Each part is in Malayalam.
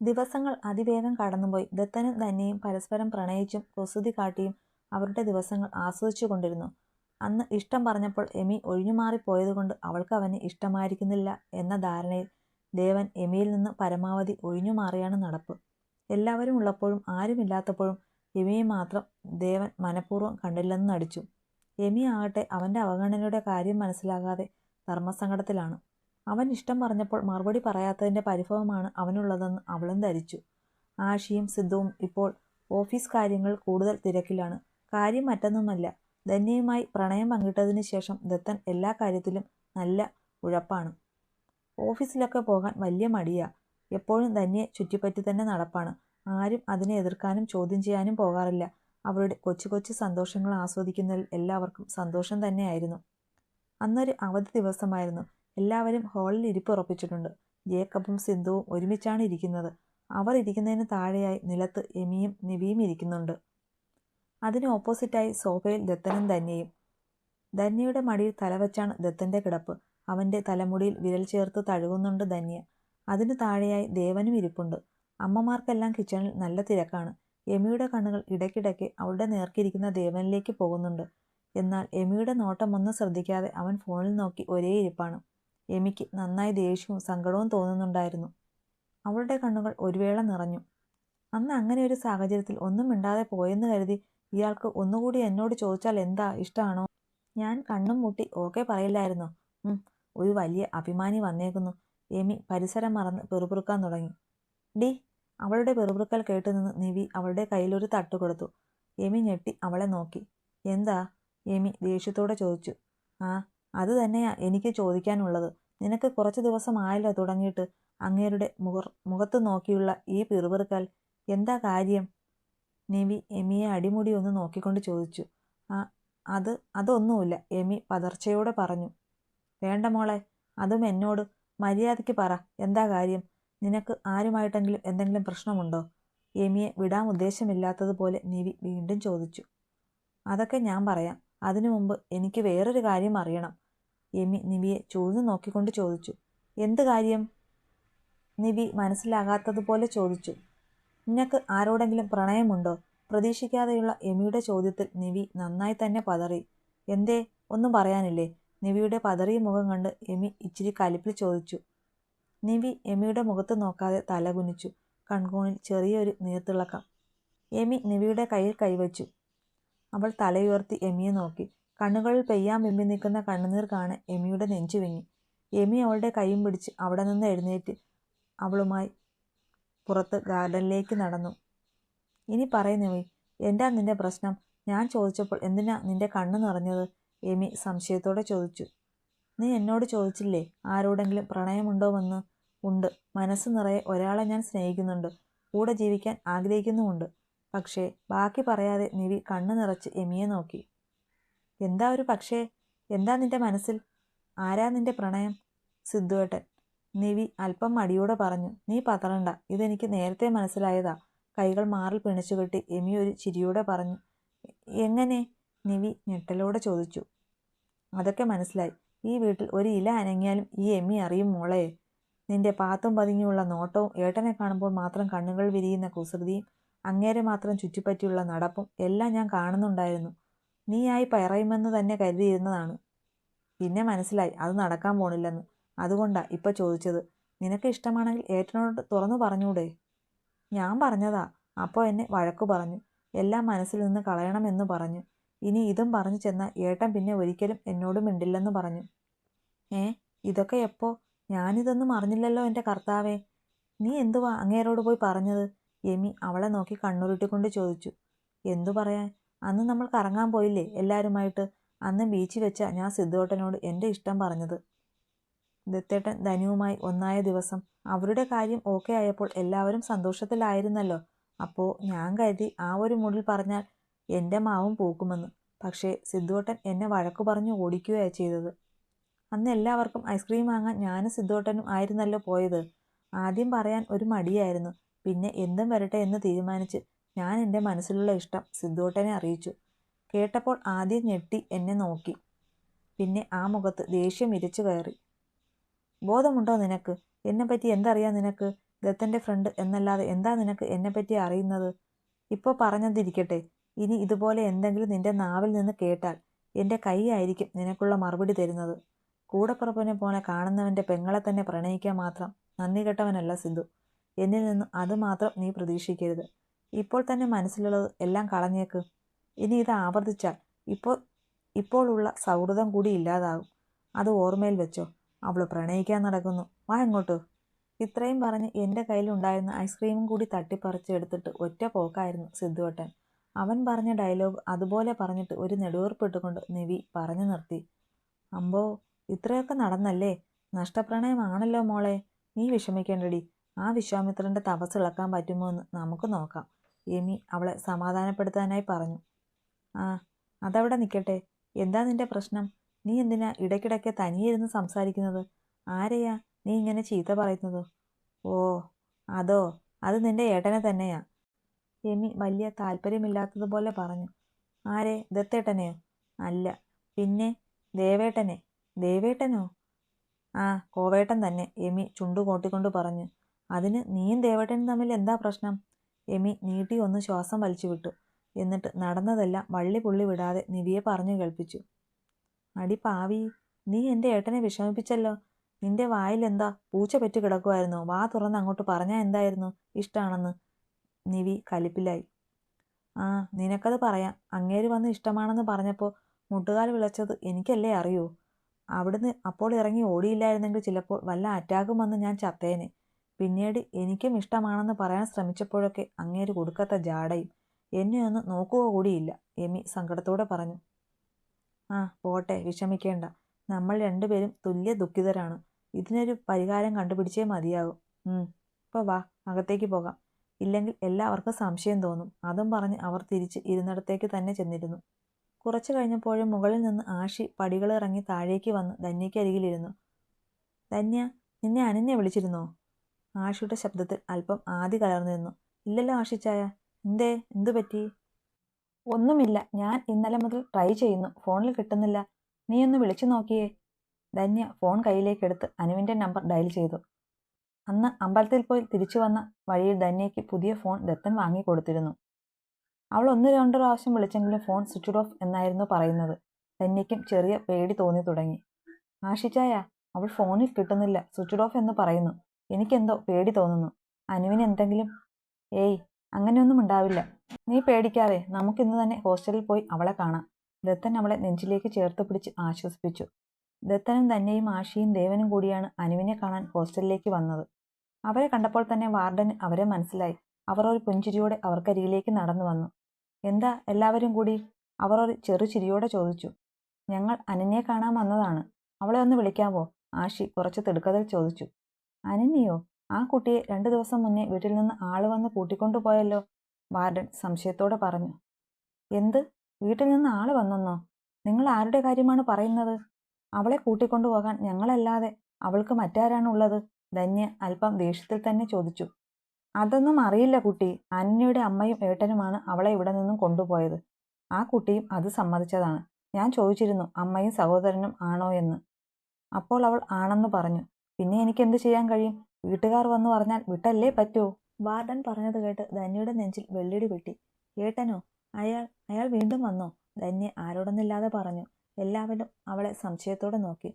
ദിവസങ്ങൾ അതിവേഗം കടന്നുപോയി. ദത്തനും ധന്യയും പരസ്പരം പ്രണയിച്ചും പ്രസുതി കാട്ടിയും അവരുടെ ദിവസങ്ങൾ ആസ്വദിച്ചുകൊണ്ടിരുന്നു അന്ന് ഇഷ്ടം പറഞ്ഞപ്പോൾ എമി ഒഴിഞ്ഞുമാറിപ്പോയതുകൊണ്ട് അവൾക്ക് അവനെ ഇഷ്ടമായിരിക്കുന്നില്ല എന്ന ധാരണയിൽ ദേവൻ എമിയിൽ നിന്ന് പരമാവധി ഒഴിഞ്ഞുമാറിയാണ് നടപ്പ്. എല്ലാവരും ഉള്ളപ്പോഴും ആരുമില്ലാത്തപ്പോഴും എമിയെ മാത്രം ദേവൻ മനഃപൂർവം കണ്ടില്ലെന്ന് നടിച്ചു. എമി ആകട്ടെ അവന്റെ അവഗണനയുടെ കാര്യം മനസ്സിലാകാതെ ധർമ്മസങ്കടത്തിലാണ്. അവൻ ഇഷ്ടം പറഞ്ഞപ്പോൾ മറുപടി പറയാത്തതിന്റെ പരിഭവമാണ് അവനുള്ളതെന്ന് അവളും ധരിച്ചു. ആഷിയും സിദ്ധവും ഇപ്പോൾ ഓഫീസ് കാര്യങ്ങൾ കൂടുതൽ തിരക്കിലാണ്. കാര്യം മറ്റൊന്നുമല്ല ധന്യയുമായി പ്രണയം പങ്കിട്ടതിന് ശേഷം ദത്തൻ എല്ലാ കാര്യത്തിലും നല്ല ഉഴപ്പാണ്. ഓഫീസിലൊക്കെ പോകാൻ വലിയ മടിയാ. എപ്പോഴും ധന്യെ ചുറ്റിപ്പറ്റി തന്നെ നടപ്പാണ്. ആരും അതിനെ എതിർക്കാനും ചോദ്യം ചെയ്യാനും പോകാറില്ല. അവരുടെ കൊച്ചു കൊച്ചു സന്തോഷങ്ങൾ ആസ്വദിക്കുന്നതിൽ എല്ലാവർക്കും സന്തോഷം തന്നെയായിരുന്നു. അന്നൊരു അവധി ദിവസമായിരുന്നു. എല്ലാവരും ഹാളിൽ ഇരിപ്പ് ഉറപ്പിച്ചിട്ടുണ്ട്. ജേക്കബും സിന്ധുവും ഒരുമിച്ചാണ് ഇരിക്കുന്നത്. അവർ ഇരിക്കുന്നതിന് താഴെയായി നിലത്ത് എമിയും നിവിയും ഇരിക്കുന്നുണ്ട്. അതിന് ഓപ്പോസിറ്റായി സോഫയിൽ ദത്തനും ധന്യയും. ധന്യയുടെ മടിയിൽ തലവച്ചാണ് ദത്തന്റെ കിടപ്പ്. അവന്റെ തലമുടിയിൽ വിരൽ ചേർത്ത് തഴുകുന്നുണ്ട് ധന്യ. അതിനു താഴെയായി ദേവനും ഇരിപ്പുണ്ട്. അമ്മമാർക്കെല്ലാം കിച്ചണിൽ നല്ല തിരക്കാണ്. എമിയുടെ കണ്ണുകൾ ഇടയ്ക്കിടയ്ക്ക് അവളുടെ നേർക്കിരിക്കുന്ന ദേവനിലേക്ക് പോകുന്നുണ്ട്. എന്നാൽ എമിയുടെ നോട്ടം ഒന്നും ശ്രദ്ധിക്കാതെ അവൻ ഫോണിൽ നോക്കി ഒരേ ഇരിപ്പാണ്. എമിക്ക് നന്നായി ദേഷ്യവും സങ്കടവും തോന്നുന്നുണ്ടായിരുന്നു. അവളുടെ കണ്ണുകൾ ഒരുവേള നിറഞ്ഞു. അന്ന് അങ്ങനെ ഒരു സാഹചര്യത്തിൽ ഒന്നും മിണ്ടാതെ പോയെന്ന് കരുതി ഇയാൾക്ക് ഒന്നുകൂടി എന്നോട് ചോദിച്ചാൽ എന്താ ഇഷ്ടമാണോ ഞാൻ കണ്ണും മുട്ടി ഓക്കെ പറയില്ലായിരുന്നു. ഒരു വലിയ അഭിമാനി വന്നേക്കുന്നു. എമി പരിസരം മറന്ന് പെറുപുറുക്കാൻ തുടങ്ങി. ഡി അവളുടെ പെറുപുറുക്കൽ കേട്ടു നിന്ന് നിവി അവളുടെ കയ്യിലൊരു തട്ട് കൊടുത്തു. എമി ഞെട്ടി അവളെ നോക്കി. എന്താ? എമി ദേഷ്യത്തോടെ ചോദിച്ചു. ആ അത് തന്നെയാ എനിക്ക് ചോദിക്കാനുള്ളത്. നിനക്ക് കുറച്ച് ദിവസമായല്ലോ തുടങ്ങിയിട്ട്. അങ്ങേരുടെ മുഖർ മുഖത്ത് നോക്കിയുള്ള ഈ പിറുപിറുക്കൽ. എന്താ കാര്യം? നിവി എമിയെ അടിമുടി ഒന്ന് നോക്കിക്കൊണ്ട് ചോദിച്ചു. ആ അത് അതൊന്നുമില്ല. എമി പതർച്ചയോടെ പറഞ്ഞു. വേണ്ട മോളെ അതും എന്നോട്. മര്യാദയ്ക്ക് പറ. എന്താ കാര്യം? നിനക്ക് ആരുമായിട്ടെങ്കിലും എന്തെങ്കിലും പ്രശ്നമുണ്ടോ? എമിയെ വിടാൻ ഉദ്ദേശമില്ലാത്തതുപോലെ നിവി വീണ്ടും ചോദിച്ചു. അതൊക്കെ ഞാൻ പറയാം. അതിനു മുമ്പ് എനിക്ക് വേറൊരു കാര്യം അറിയണം. എമി നിബിയെ ചൂഴ്ന്നു നോക്കിക്കൊണ്ട് ചോദിച്ചു. എന്ത് കാര്യം? നിബി മനസ്സിലാകാത്തതുപോലെ ചോദിച്ചു. നിനക്ക് ആരോടെങ്കിലും പ്രണയമുണ്ടോ? പ്രതീക്ഷിക്കാതെയുള്ള എമിയുടെ ചോദ്യത്തിൽ നിവി നന്നായി തന്നെ പതറി. എന്തേ? ഒന്നും പറയാനില്ലേ? നിവിയുടെ പതറിയ മുഖം കണ്ട് എമി ഇച്ചിരി കലിപ്പിൽ ചോദിച്ചു. നിവി എമിയുടെ മുഖത്ത് നോക്കാതെ തലകുനിച്ചു കൺകോണിൽ ചെറിയൊരു നീർത്തിളക്കം. എമി നിവിയുടെ കയ്യിൽ കൈവച്ചു. അവൾ തലയുയർത്തി എമിയെ നോക്കി. കണ്ണുകളിൽ പെയ്യാൻ വിമ്പി നിൽക്കുന്ന കണ്ണുനീർ കാണെ എമിയുടെ നെഞ്ചു വിങ്ങി. എമി അവളുടെ കൈയും പിടിച്ച് അവിടെ നിന്ന് എഴുന്നേറ്റ് അവളുമായി പുറത്ത് ഗാർഡനിലേക്ക് നടന്നു. ഇനി പറയുന്നവി എന്താ നിന്റെ പ്രശ്നം? ഞാൻ ചോദിച്ചപ്പോൾ എന്തിനാ നിന്റെ കണ്ണ് നിറഞ്ഞത്? എമി സംശയത്തോടെ ചോദിച്ചു. നീ എന്നോട് ചോദിച്ചില്ലേ ആരോടെങ്കിലും പ്രണയമുണ്ടോവെന്ന് ഉണ്ട്? മനസ്സ് നിറയെ ഒരാളെ ഞാൻ സ്നേഹിക്കുന്നുണ്ട്. കൂടെ ജീവിക്കാൻ ആഗ്രഹിക്കുന്നുമുണ്ട്. പക്ഷേ ബാക്കി പറയാതെ നിവി കണ്ണു നിറച്ച് എമിയെ നോക്കി. എന്താ ഒരു പക്ഷേ? എന്താ നിന്റെ മനസ്സിൽ? ആരാ നിന്റെ പ്രണയം? സിദ്ധുവേട്ടൻ. നിവി അല്പം മടിയോടെ പറഞ്ഞു നീ പതറണ്ട. ഇതെനിക്ക് നേരത്തെ മനസ്സിലായതാ. കൈകൾ മാറിൽ പിണിച്ചു കെട്ടി എമി ഒരു ചിരിയോടെ പറഞ്ഞു എങ്ങനെ? നിവി ഞെട്ടലോടെ ചോദിച്ചു. അതൊക്കെ മനസ്സിലായി. ഈ വീട്ടിൽ ഒരു ഇല അനങ്ങിയാലും ഈ എമ്മി അറിയും മോളെ. നിന്റെ പാത്തും പതുങ്ങിയുള്ള നോട്ടവും ഏട്ടനെ കാണുമ്പോൾ മാത്രം കണ്ണുകൾ വിരിയുന്ന കുസൃതിയും അങ്ങേരെ മാത്രം ചുറ്റിപ്പറ്റിയുള്ള നടപ്പും എല്ലാം ഞാൻ കാണുന്നുണ്ടായിരുന്നു. നീയായി പറയുമെന്ന് തന്നെ കരുതിയിരുന്നതാണ്. പിന്നെ മനസ്സിലായി അത് നടക്കാൻ പോണില്ലെന്ന്. അതുകൊണ്ടാ ഇപ്പം ചോദിച്ചത് നിനക്ക് ഇഷ്ടമാണെങ്കിൽ ഏട്ടനോട് തുറന്നു പറഞ്ഞൂടെ? ഞാൻ പറഞ്ഞതാ അപ്പോൾ എന്നെ വഴക്കു പറഞ്ഞു എല്ലാം മനസ്സിൽ നിന്ന് കളയണമെന്ന് പറഞ്ഞു. ഇനി ഇതും പറഞ്ഞു ചെന്നാൽ ഏട്ടൻ പിന്നെ ഒരിക്കലും എന്നോട് മിണ്ടില്ലെന്ന് പറഞ്ഞു. ഏ ഇതൊക്കെ എപ്പോ? ഞാനിതൊന്നും അറിഞ്ഞില്ലല്ലോ എന്റെ കർത്താവേ. നീ എന്തുവാ അങ്ങേരോട് പോയി പറഞ്ഞത്? എമി അവളെ നോക്കി കണ്ണുരുട്ടിക്കൊണ്ട് ചോദിച്ചു. എന്തു പറയാൻ? അന്ന് നമ്മൾ കറങ്ങാൻ പോയില്ലേ എല്ലാവരുമായിട്ട് അന്ന് ബീച്ചിൽ വെച്ച ഞാൻ സിദ്ധുവേട്ടനോട് എന്റെ ഇഷ്ടം പറഞ്ഞത്. ദത്തേട്ടൻ ധനുവുമായി ഒന്നായ ദിവസം അവരുടെ കാര്യം ഓക്കെ ആയപ്പോൾ എല്ലാവരും സന്തോഷത്തിലായിരുന്നല്ലോ. അപ്പോൾ ഞാൻ കരുതി ആ ഒരു മുടിൽ പറഞ്ഞാൽ എന്റെ മാവും പൂക്കുമെന്ന്. പക്ഷേ സിദ്ധുവേട്ടൻ എന്നെ വഴക്കു പറഞ്ഞു ഓടിക്കുകയാണ് ചെയ്തത്. അന്ന് എല്ലാവർക്കും ഐസ്ക്രീം വാങ്ങാൻ ഞാനും സിദ്ധുവേട്ടനും ആയിരുന്നല്ലോ പോയത്. ആദ്യം പറയാൻ ഒരു മടിയായിരുന്നു. പിന്നെ എന്തും വരട്ടെ എന്ന് തീരുമാനിച്ച് ഞാൻ എന്റെ മനസ്സിലുള്ള ഇഷ്ടം സിദ്ധോട്ടനെ അറിയിച്ചു. കേട്ടപ്പോൾ ആദ്യം ഞെട്ടി എന്നെ നോക്കി. പിന്നെ ആ മുഖത്ത് ദേഷ്യം ഇരച്ചു കയറി. ബോധമുണ്ടോ നിനക്ക്? എന്നെപ്പറ്റി എന്തറിയാം നിനക്ക്? ദത്തന്റെ ഫ്രണ്ട് എന്നല്ലാതെ എന്താ നിനക്ക് എന്നെപ്പറ്റി അറിയുന്നത്? ഇപ്പോൾ പറഞ്ഞതിരിക്കട്ടെ ഇനി ഇതുപോലെ എന്തെങ്കിലും നിന്റെ നാവിൽ നിന്ന് കേട്ടാൽ എന്റെ കൈയായിരിക്കും നിനക്കുള്ള മറുപടി തരുന്നത്. കൂടപ്പുറപ്പിനെ പോലെ കാണുന്നവന്റെ പെങ്ങളെ തന്നെ പ്രണയിക്കാൻ മാത്രം നന്ദി കെട്ടവനല്ല സിന്ധു. എന്നിൽ നിന്ന് അത് മാത്രം നീ പ്രതീക്ഷിക്കരുത്. ഇപ്പോൾ തന്നെ മനസ്സിലുള്ളത് എല്ലാം കളഞ്ഞേക്ക്. ഇനി ഇത് ആവർത്തിച്ചാൽ ഇപ്പോൾ ഇപ്പോഴുള്ള സൗഹൃദം കൂടി ഇല്ലാതാകും. അത് ഓർമ്മയിൽ വെച്ചോ. അവൾ പ്രണയിക്കാൻ നടക്കുന്നു. വാ ഇങ്ങോട്ട്. ഇത്രയും പറഞ്ഞ് എന്റെ കയ്യിലുണ്ടായിരുന്ന ഐസ്ക്രീമും കൂടി തട്ടിപ്പറിച്ച് എടുത്തിട്ട് ഒറ്റ പോക്കായിരുന്നു സിദ്ധുവട്ടൻ. അവൻ പറഞ്ഞ ഡയലോഗ് അതുപോലെ പറഞ്ഞിട്ട് ഒരു നെടുവീർപ്പിട്ടുകൊണ്ട് നിവി പറഞ്ഞു നിർത്തി. അമ്പോ ഇത്രയൊക്കെ നടന്നല്ലേ? നഷ്ടപ്രണയമാണല്ലോ മോളെ. നീ വിഷമിക്കേണ്ടടി. ആ വിശ്വാമിത്രന്റെ തപസ് ഇളക്കാൻ പറ്റുമോ എന്ന് നമുക്ക് നോക്കാം. എമി അവളെ സമാധാനപ്പെടുത്താനായി പറഞ്ഞു. ആ അതവിടെ നിൽക്കട്ടെ എന്താ നിന്റെ പ്രശ്നം? നീ എന്തിനാ ഇടയ്ക്കിടയ്ക്ക് തനിയിരുന്ന് സംസാരിക്കുന്നത്? ആരെയാ നീ ഇങ്ങനെ ചീത്ത പറയുന്നത്? ഓ അതോ അത് നിന്റെ ഏട്ടനെ തന്നെയാ? എമി വലിയ താല്പര്യമില്ലാത്തതുപോലെ പറഞ്ഞു. ആരെ? ദത്തേട്ടനെയോ? അല്ല. പിന്നെ ദേവേട്ടനെ? ദേവേട്ടനോ? ആ കോവേട്ടൻ തന്നെ. എമി ചുണ്ടു കോട്ടിക്കൊണ്ട് പറഞ്ഞു. അതിന് നീയും ദേവേട്ടനും തമ്മിൽ എന്താ പ്രശ്നം? എമി നീട്ടി ഒന്ന് ശ്വാസം വലിച്ചു വിട്ടു എന്നിട്ട് നടന്നതെല്ലാം വള്ളി പുള്ളി വിടാതെ നിവിയെ പറഞ്ഞു കേൾപ്പിച്ചു. അടി പാവി നീ എന്റെ ഏട്ടനെ വിഷമിപ്പിച്ചല്ലോ. നിന്റെ വായിലെന്താ പൂച്ച പെറ്റ് കിടക്കുമായിരുന്നു വാ തുറന്ന് അങ്ങോട്ട് പറഞ്ഞാൽ എന്തായിരുന്നു? ഇഷ്ടമാണെന്ന് നിവി കലിപ്പിലായി. ആ നിനക്കത് പറയാം. അങ്ങേര് വന്ന് ഇഷ്ടമാണെന്ന് പറഞ്ഞപ്പോൾ മുട്ടുകാൽ വിളച്ചത് എനിക്കല്ലേ അറിയൂ. അവിടുന്ന് അപ്പോൾ ഇറങ്ങി ഓടിയില്ലായിരുന്നെങ്കിൽ ചിലപ്പോൾ വല്ല അറ്റാക്കും വന്ന് ഞാൻ ചത്തേനെ. പിന്നീട് എനിക്കും ഇഷ്ടമാണെന്ന് പറയാൻ ശ്രമിച്ചപ്പോഴൊക്കെ അങ്ങേര് കൊടുക്കാത്ത ജാടയും എന്നെ ഒന്ന് നോക്കുക കൂടിയില്ല എമി സങ്കടത്തോടെ പറഞ്ഞു. ആ പോട്ടെ വിഷമിക്കേണ്ട. നമ്മൾ രണ്ടുപേരും തുല്യ ദുഃഖിതരാണ്. ഇതിനൊരു പരിഹാരം കണ്ടുപിടിച്ചേ മതിയാകും ഇപ്പോൾ വാ അകത്തേക്ക് പോകാം. ഇല്ലെങ്കിൽ എല്ലാവർക്കും സംശയം തോന്നും. അതും പറഞ്ഞ് അവർ തിരിച്ച് ഇരുന്നിടത്തേക്ക് തന്നെ ചെന്നിരുന്നു. കുറച്ചു കഴിഞ്ഞപ്പോഴും മുകളിൽ നിന്ന് ആഷി പടികളിറങ്ങി താഴേക്ക് വന്ന് ധന്യയ്ക്കരികിലിരുന്നു. ധന്യ നിന്നെ അനന്യ വിളിച്ചിരുന്നോ? ആഷിയുടെ ശബ്ദത്തിൽ അല്പം ആദി നിന്നു. ഇല്ലല്ലോ ആഷിച്ചായ എന്തേ എന്തു പറ്റി? ഒന്നുമില്ല ഞാൻ ഇന്നലെ മുതൽ ട്രൈ ചെയ്യുന്നു ഫോണിൽ കിട്ടുന്നില്ല. നീ ഒന്ന് വിളിച്ചു നോക്കിയേ. ധന്യ ഫോൺ കയ്യിലേക്കെടുത്ത് അനുവിന്റെ നമ്പർ ഡയൽ ചെയ്തു. അന്ന് അമ്പലത്തിൽ പോയി തിരിച്ചു വന്ന വഴിയിൽ ധന്യയ്ക്ക് പുതിയ ഫോൺ ദത്തൻ വാങ്ങിക്കൊടുത്തിരുന്നു അവൾ ഒന്ന് രണ്ട് പ്രാവശ്യം വിളിച്ചെങ്കിലും ഫോൺ സ്വിച്ച് ഓഫ് എന്നായിരുന്നു പറയുന്നത്. ധന്യയ്ക്കും ചെറിയ പേടി തോന്നി തുടങ്ങി. ആഷിച്ചായ അവൾ ഫോണിൽ കിട്ടുന്നില്ല സ്വിച്ച് ഓഫ് എന്ന് പറയുന്നു. എനിക്കെന്തോ പേടി തോന്നുന്നു. അനുവിന് എന്തെങ്കിലും? ഏയ് അങ്ങനെയൊന്നും ഉണ്ടാവില്ല. നീ പേടിക്കാതെ നമുക്കിന്ന് തന്നെ ഹോസ്റ്റലിൽ പോയി അവളെ കാണാം. ദത്തൻ അവളെ നെഞ്ചിലേക്ക് ചേർത്ത് പിടിച്ച് ആശ്വസിപ്പിച്ചു. ദത്തനും തന്നെയും ആഷിയും ദേവനും കൂടിയാണ് അനുവിനെ കാണാൻ ഹോസ്റ്റലിലേക്ക് വന്നത്. അവരെ കണ്ടപ്പോൾ തന്നെ വാർഡന് അവരെ മനസ്സിലായി. അവർ ഒരു പുഞ്ചിരിയോടെ അവർക്കരികിലേക്ക് നടന്നു വന്നു. എന്താ എല്ലാവരും കൂടി? അവർ ഒരു ചെറുചിരിയോടെ ചോദിച്ചു. ഞങ്ങൾ അനന്യെ കാണാൻ വന്നതാണ്. അവളെ ഒന്ന് വിളിക്കാമോ ആഷി കുറച്ച് തിടുക്കതിൽ ചോദിച്ചു. അനന്യയോ? ആ കുട്ടിയെ രണ്ടു ദിവസം മുന്നേ വീട്ടിൽ നിന്ന് ആൾ വന്ന് കൂട്ടിക്കൊണ്ടുപോയല്ലോ വാർഡൻ സംശയത്തോടെ പറഞ്ഞു. എന്ത്? വീട്ടിൽ നിന്ന് ആൾ വന്നെന്നോ? നിങ്ങൾ ആരുടെ കാര്യമാണ് പറയുന്നത്? അവളെ കൂട്ടിക്കൊണ്ടുപോകാൻ ഞങ്ങളല്ലാതെ അവൾക്ക് മറ്റാരാണുള്ളത്? ധന്യ അല്പം ദേഷ്യത്തിൽ തന്നെ ചോദിച്ചു. അതൊന്നും അറിയില്ല കുട്ടി. അന്യയുടെ അമ്മയും ഏട്ടനുമാണ് അവളെ ഇവിടെ നിന്നും കൊണ്ടുപോയത്. ആ കുട്ടിയും അത് സമ്മതിച്ചതാണ്. ഞാൻ ചോദിച്ചിരുന്നു അമ്മയും സഹോദരനും ആണോ എന്ന്. അപ്പോൾ അവൾ ആണെന്ന് പറഞ്ഞു. പിന്നെ എനിക്ക് എന്ത് ചെയ്യാൻ കഴിയും? വീട്ടുകാർ വന്നു പറഞ്ഞാൽ വിട്ടല്ലേ പറ്റൂ? വാർഡൻ പറഞ്ഞത് കേട്ട് ധന്യയുടെ നെഞ്ചിൽ വെള്ളിടി വെട്ടി ഏട്ടനോ? അയാൾ അയാൾ വീണ്ടും വന്നോ? ധന്യ ആരോടൊന്നില്ലാതെ പറഞ്ഞു. എല്ലാവരും അവളെ സംശയത്തോടെ നോക്കി.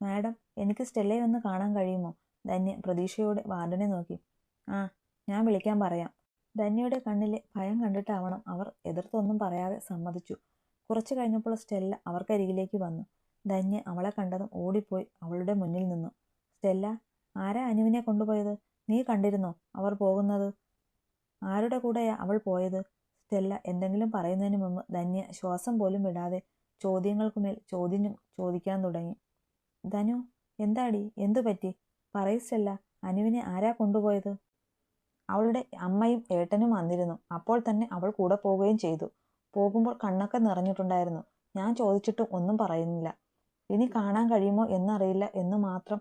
മാഡം എനിക്ക് സ്റ്റെല്ലയെ ഒന്ന് കാണാൻ കഴിയുമോ? ധന്യ പ്രതീക്ഷയോടെ വാർഡനെ നോക്കി. ആ ഞാൻ വിളിക്കാൻ പറയാം. ധന്യയുടെ കണ്ണിലെ ഭയം കണ്ടിട്ടാവണം അവർ എതിർത്തൊന്നും പറയാതെ സമ്മതിച്ചു. കുറച്ചു കഴിഞ്ഞപ്പോൾ സ്റ്റെല്ല അവർക്കരികിലേക്ക് വന്നു. ധന്യ അവളെ കണ്ടതും ഓടിപ്പോയി അവളുടെ മുന്നിൽ നിന്നു. സ്റ്റെല്ല ആരാ അനുവിനെ കൊണ്ടുപോയത്? നീ കണ്ടിരുന്നോ അവർ പോകുന്നത്? ആരുടെ കൂടെയാ അവൾ പോയത്? സ്റ്റെല്ല എന്തെങ്കിലും പറയുന്നതിന് മുമ്പ് ധന്യ ശ്വാസം പോലും വിടാതെ ചോദ്യങ്ങൾക്കുമേൽ ചോദ്യം ചോദിക്കാൻ തുടങ്ങി. ധനു എന്താടി? എന്തു പറ്റി? പറയൂ സ്റ്റെല്ല അനുവിനെ ആരാ കൊണ്ടുപോയത്? അവളുടെ അമ്മയും ഏട്ടനും വന്നിരുന്നു. അപ്പോൾ തന്നെ അവൾ കൂടെ പോവുകയും ചെയ്തു. പോകുമ്പോൾ കണ്ണൊക്കെ നിറഞ്ഞിട്ടുണ്ടായിരുന്നു. ഞാൻ ചോദിച്ചിട്ടും ഒന്നും പറയുന്നില്ല. ഇനി കാണാൻ കഴിയുമോ എന്നറിയില്ല എന്ന് മാത്രം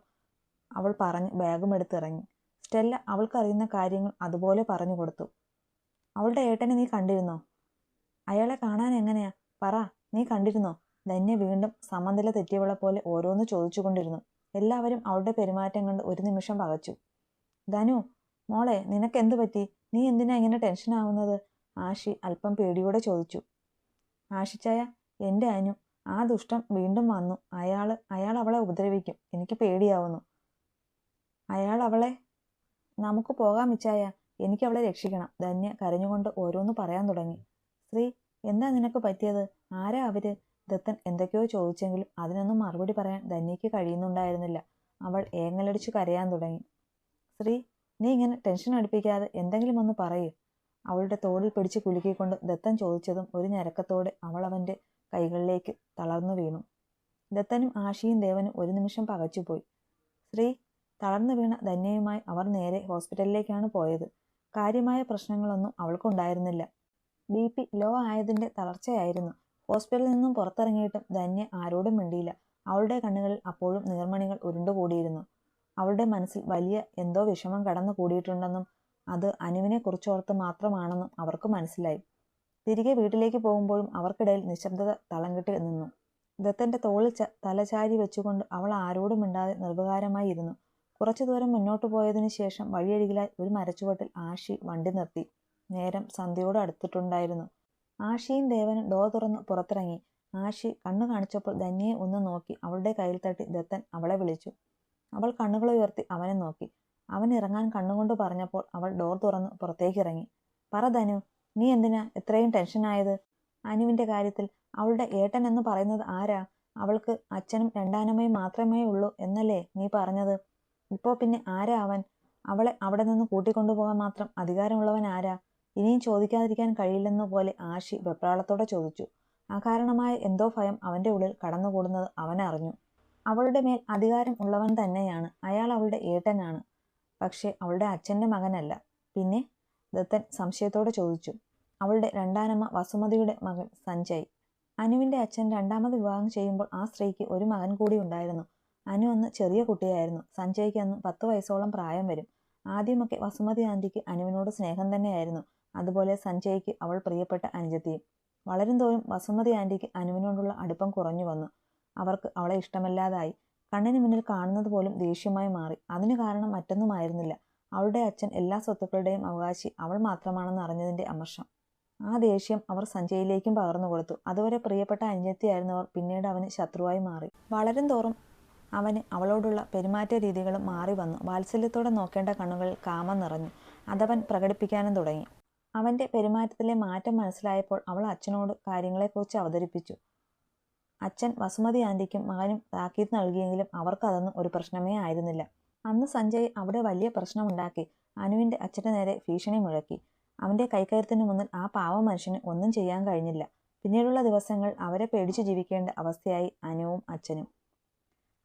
അവൾ പറഞ്ഞ് ബാഗും എടുത്തിറങ്ങി. സ്റ്റെല്ല അവൾക്കറിയുന്ന കാര്യങ്ങൾ അതുപോലെ പറഞ്ഞു കൊടുത്തു. അവളുടെ ഏട്ടനെ നീ കണ്ടിരുന്നോ? അയാളെ കാണാൻ എങ്ങനെയാ? പറ നീ കണ്ടിരുന്നോ? ധന്യ വീണ്ടും സമനില തെറ്റിയവളെ പോലെ ഓരോന്ന് ചോദിച്ചുകൊണ്ടിരുന്നു എല്ലാവരും അവളുടെ പെരുമാറ്റം കണ്ട് ഒരു നിമിഷം പകച്ചു. ധനു മോളെ നിനക്ക് പറ്റി? നീ എന്തിനാ ഇങ്ങനെ ടെൻഷൻ ആവുന്നത്? ആഷി അല്പം പേടിയോടെ ചോദിച്ചു. ആഷിച്ചായ എന്റെ അനു ആ ദുഷ്ടം വീണ്ടും വന്നു. അയാൾ അയാൾ അവളെ ഉപദ്രവിക്കും. എനിക്ക് പേടിയാവുന്നു. അയാൾ അവളെ നമുക്ക് പോകാം മിച്ചായ. എനിക്ക് അവളെ രക്ഷിക്കണം. ധന്യ കരഞ്ഞുകൊണ്ട് ഓരോന്ന് പറയാൻ തുടങ്ങി. ശ്രീ എന്താ നിനക്ക് പറ്റിയത്? ആരാ അവർ? ദത്തൻ എന്തൊക്കെയോ ചോദിച്ചെങ്കിലും അതിനൊന്നും മറുപടി പറയാൻ ധന്യയ്ക്ക് കഴിയുന്നുണ്ടായിരുന്നില്ല. അവൾ ഏങ്ങലടിച്ചു കരയാൻ തുടങ്ങി. ശ്രീ നീ ഇങ്ങനെ ടെൻഷൻ അടുപ്പിക്കാതെ എന്തെങ്കിലും ഒന്ന് പറയൂ. അവളുടെ തോളിൽ പിടിച്ച് കുലുക്കിക്കൊണ്ട് ദത്തൻ ചോദിച്ചതും ഒരു ഞരക്കത്തോടെ അവൾ അവന്റെ കൈകളിലേക്ക് തളർന്നു വീണു. ദത്തനും ആഷിയും ദേവനും ഒരു നിമിഷം പകച്ചുപോയി. ശ്രീ തളർന്നു വീണ ധന്യയുമായി അവർ നേരെ ഹോസ്പിറ്റലിലേക്കാണ് പോയത്. കാര്യമായ പ്രശ്നങ്ങളൊന്നും അവൾക്കുണ്ടായിരുന്നില്ല. ബി പി ലോ ആയതിന്റെ തളർച്ചയായിരുന്നു. ഹോസ്പിറ്റലിൽ നിന്നും പുറത്തിറങ്ങിയിട്ടും ധന്യ ആരോടും മിണ്ടിയില്ല. അവളുടെ കണ്ണുകളിൽ അപ്പോഴും നീർമണികൾ ഉരുണ്ടുകൂടിയിരുന്നു. അവളുടെ മനസ്സിൽ വലിയ എന്തോ വിഷമം കടന്നു കൂടിയിട്ടുണ്ടെന്നും അത് അനുവിനെ കുറിച്ചോർത്ത് മാത്രമാണെന്നും അവർക്ക് മനസ്സിലായി. തിരികെ വീട്ടിലേക്ക് പോകുമ്പോഴും അവർക്കിടയിൽ നിശബ്ദത തളം കെട്ടി നിന്നു. ദത്തന്റെ തോളിൽ തലചാരി വെച്ചുകൊണ്ട് അവൾ ആരോടും മിണ്ടാതെ നിർവികാരമായി ഇരുന്നു കുറച്ചു ദൂരം മുന്നോട്ട് പോയതിനു ശേഷം വഴിയരികിലായി ഒരു മരച്ചുവട്ടിൽ ആഷി വണ്ടി നിർത്തി. നേരം സന്ധ്യയോട് അടുത്തിട്ടുണ്ടായിരുന്നു. ആഷിയും ദേവനും ഡോർ തുറന്ന് പുറത്തിറങ്ങി. ആഷി കണ്ണു കാണിച്ചപ്പോൾ ധന്യയെ ഒന്ന് നോക്കി അവളുടെ കയ്യിൽ തട്ടി ദത്തൻ അവളെ വിളിച്ചു. അവൾ കണ്ണുകൾ ഉയർത്തി അവനെ നോക്കി. അവൻ ഇറങ്ങാൻ കണ്ണുകൊണ്ട് പറഞ്ഞപ്പോൾ അവൾ ഡോർ തുറന്ന് പുറത്തേക്ക് ഇറങ്ങി. പറ ധനു നീ എന്തിനാ ഇത്രയും ടെൻഷനായത് അനുവിന്റെ കാര്യത്തിൽ അവളുടെ ഏട്ടൻ എന്ന് പറയുന്നത് ആരാ? അവൾക്ക് അച്ഛനും രണ്ടാനമ്മയും മാത്രമേ ഉള്ളൂ എന്നല്ലേ നീ പറഞ്ഞത്? ഇപ്പോൾ പിന്നെ ആരാ അവൻ? അവളെ അവിടെ നിന്ന് കൂട്ടിക്കൊണ്ടുപോകാൻ മാത്രം അധികാരമുള്ളവൻ ആരാ? ഇനിയും ചോദിക്കാതിരിക്കാൻ കഴിയില്ലെന്ന പോലെ ആഷി വെപ്രാളത്തോടെ ചോദിച്ചു. ആ കാരണമായ എന്തോ ഭയം അവന്റെ ഉള്ളിൽ കടന്നുകൂടുന്നത് അവൻ അറിഞ്ഞു. അവളുടെ മേൽ അധികാരം ഉള്ളവൻ തന്നെയാണ്. അയാൾ അവളുടെ ഏട്ടനാണ്. പക്ഷേ അവളുടെ അച്ഛന്റെ മകനല്ല. പിന്നെ? ദത്തൻ സംശയത്തോടെ ചോദിച്ചു. അവളുടെ രണ്ടാനമ്മ വസുമതിയുടെ മകൻ സഞ്ജയ്. അനുവിന്റെ അച്ഛൻ രണ്ടാമത് വിവാഹം ചെയ്യുമ്പോൾ ആ സ്ത്രീക്ക് ഒരു മകൻ കൂടി ഉണ്ടായിരുന്നു. അനു അന്ന് ചെറിയ കുട്ടിയായിരുന്നു. സഞ്ജയ്ക്ക് അന്ന് പത്ത് വയസ്സോളം പ്രായം വരും. ആദ്യമൊക്കെ വസുമതി ആന്റിക്ക് അനുവിനോട് സ്നേഹം തന്നെയായിരുന്നു. അതുപോലെ സഞ്ജയ്ക്ക് അവൾ പ്രിയപ്പെട്ട അനുജത്തിയും. വളരും തോറും വസുമതി ആന്റിക്ക് അനുവിനോടുള്ള അടുപ്പം കുറഞ്ഞു വന്നു. അവർക്ക് അവളെ ഇഷ്ടമല്ലാതായി. കണ്ണിന് മുന്നിൽ കാണുന്നത് പോലും ദേഷ്യമായി മാറി. അതിനു കാരണം മറ്റൊന്നുമായിരുന്നില്ല. അവളുടെ അച്ഛൻ എല്ലാ സ്വത്തുക്കളുടെയും അവകാശി. അവൾ മാത്രമാണെന്ന് അറിഞ്ഞതിന്റെ അമർഷം. ആ ദേഷ്യം അവർ സഞ്ജയിലേക്കും പകർന്നു കൊടുത്തു അതുവരെ പ്രിയപ്പെട്ട അനുജത്തിയായിരുന്നവർ പിന്നീട് അവന് ശത്രുവായി മാറി. വളരും തോറും അവന് അവളോടുള്ള പെരുമാറ്റ രീതികളും മാറി വന്നു. വാത്സല്യത്തോടെ നോക്കേണ്ട കണ്ണുകൾ കാമം നിറഞ്ഞു. അതവൻ പ്രകടിപ്പിക്കാനും തുടങ്ങി. അവന്റെ പെരുമാറ്റത്തിലെ മാറ്റം മനസ്സിലായപ്പോൾ അവൾ അച്ഛനോട് കാര്യങ്ങളെക്കുറിച്ച് അവതരിപ്പിച്ചു. അച്ഛൻ വസുമതി ആന്റിക്കും മകനും താക്കീത് നൽകിയെങ്കിലും അവർക്കതൊന്നും ഒരു പ്രശ്നമേ ആയിരുന്നില്ല. അന്ന് സഞ്ജയ് അവിടെ വലിയ പ്രശ്നമുണ്ടാക്കി. അനുവിന്റെ അച്ഛന്റെ നേരെ ഭീഷണി മുഴക്കി. അവന്റെ കൈക്കയത്തിന് മുന്നിൽ ആ പാവ മനുഷ്യന് ഒന്നും ചെയ്യാൻ കഴിഞ്ഞില്ല. പിന്നീടുള്ള ദിവസങ്ങൾ അവരെ പേടിച്ചു ജീവിക്കേണ്ട അവസ്ഥയായി അനുവും അച്ഛനും.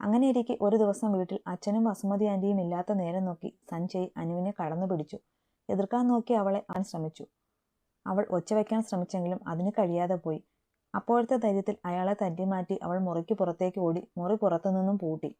അങ്ങനെയിരിക്കെ ഒരു ദിവസം വീട്ടിൽ അച്ഛനും വസുമതി ആന്റിയും ഇല്ലാത്ത നേരം നോക്കി സഞ്ജയ് അനുവിനെ കടന്നു പിടിച്ചു. എതിർക്കാൻ നോക്കി അവളെ അവൻ ശ്രമിച്ചു. അവൾ ഒച്ച വയ്ക്കാൻ ശ്രമിച്ചെങ്കിലും അതിന് കഴിയാതെ പോയി. അപ്പോഴത്തെ ധൈര്യത്തിൽ അയാളെ തട്ടിമാറ്റി അവൾ മുറിക്ക് പുറത്തേക്ക് ഓടി മുറി പുറത്തുനിന്നും പൂട്ടി.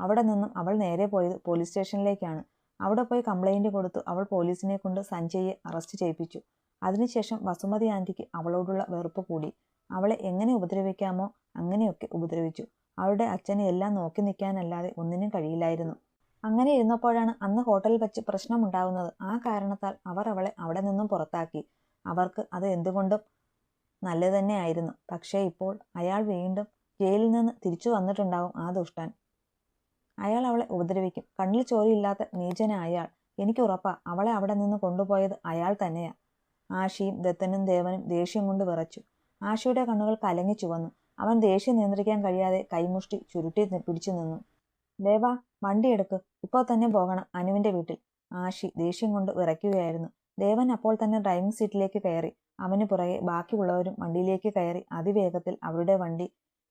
അവിടെ നിന്നും അവൾ നേരെ പോയത് പോലീസ് സ്റ്റേഷനിലേക്കാണ്. അവിടെ പോയി കംപ്ലൈന്റ് കൊടുത്തു അവൾ പോലീസിനെ കൊണ്ട് സഞ്ജയെ അറസ്റ്റ് ചെയ്യിപ്പിച്ചു. അതിനുശേഷം വസുമതി ആന്റിക്ക് അവളോടുള്ള വെറുപ്പ് കൂടി. അവളെ എങ്ങനെ ഉപദ്രവിക്കാമോ അങ്ങനെയൊക്കെ ഉപദ്രവിച്ചു. അവളുടെ അച്ഛനെ എല്ലാം നോക്കി നിൽക്കാനല്ലാതെ ഒന്നിനും കഴിയില്ലായിരുന്നു. അങ്ങനെ ഇരുന്നപ്പോഴാണ് അന്ന് ഹോട്ടലിൽ വെച്ച് പ്രശ്നമുണ്ടാവുന്നത്. ആ കാരണത്താൽ അവർ അവളെ അവിടെ നിന്നും പുറത്താക്കി. അവർക്ക് അത് എന്തുകൊണ്ടും നല്ലത് തന്നെയായിരുന്നു. പക്ഷേ ഇപ്പോൾ അയാൾ വീണ്ടും ജയിലിൽ നിന്ന് തിരിച്ചു വന്നിട്ടുണ്ടാവും ആ ദുഷ്ടൻ. അയാൾ അവളെ ഉപദ്രവിക്കും. കണ്ണിൽ ചോരയില്ലാത്ത നീചന അയാൾ. എനിക്ക് ഉറപ്പാ അവളെ അവിടെ നിന്ന് കൊണ്ടുപോയത് അയാൾ തന്നെയാ. ആഷിയും ദത്തനും ദേവനും ദേഷ്യം കൊണ്ട് വിറച്ചു. ആഷിയുടെ കണ്ണുകൾ കലങ്ങി ചുവന്നു. അവൻ ദേഷ്യം നിയന്ത്രിക്കാൻ കഴിയാതെ കൈമുഷ്ടി ചുരുട്ടി പിടിച്ചു നിന്നു. ദേവ വണ്ടിയെടുക്ക് ഇപ്പോൾ തന്നെ പോകണം അനുവിന്റെ വീട്ടിൽ. ആഷി ദേഷ്യം കൊണ്ട് വിറയ്ക്കുകയായിരുന്നു. ദേവൻ അപ്പോൾ തന്നെ ഡ്രൈവിംഗ് സീറ്റിലേക്ക് കയറി. അവന് പുറകെ ബാക്കിയുള്ളവരും വണ്ടിയിലേക്ക് കയറി അതിവേഗത്തിൽ അവരുടെ വണ്ടി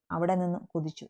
അവിടെ നിന്നും കുതിച്ചു.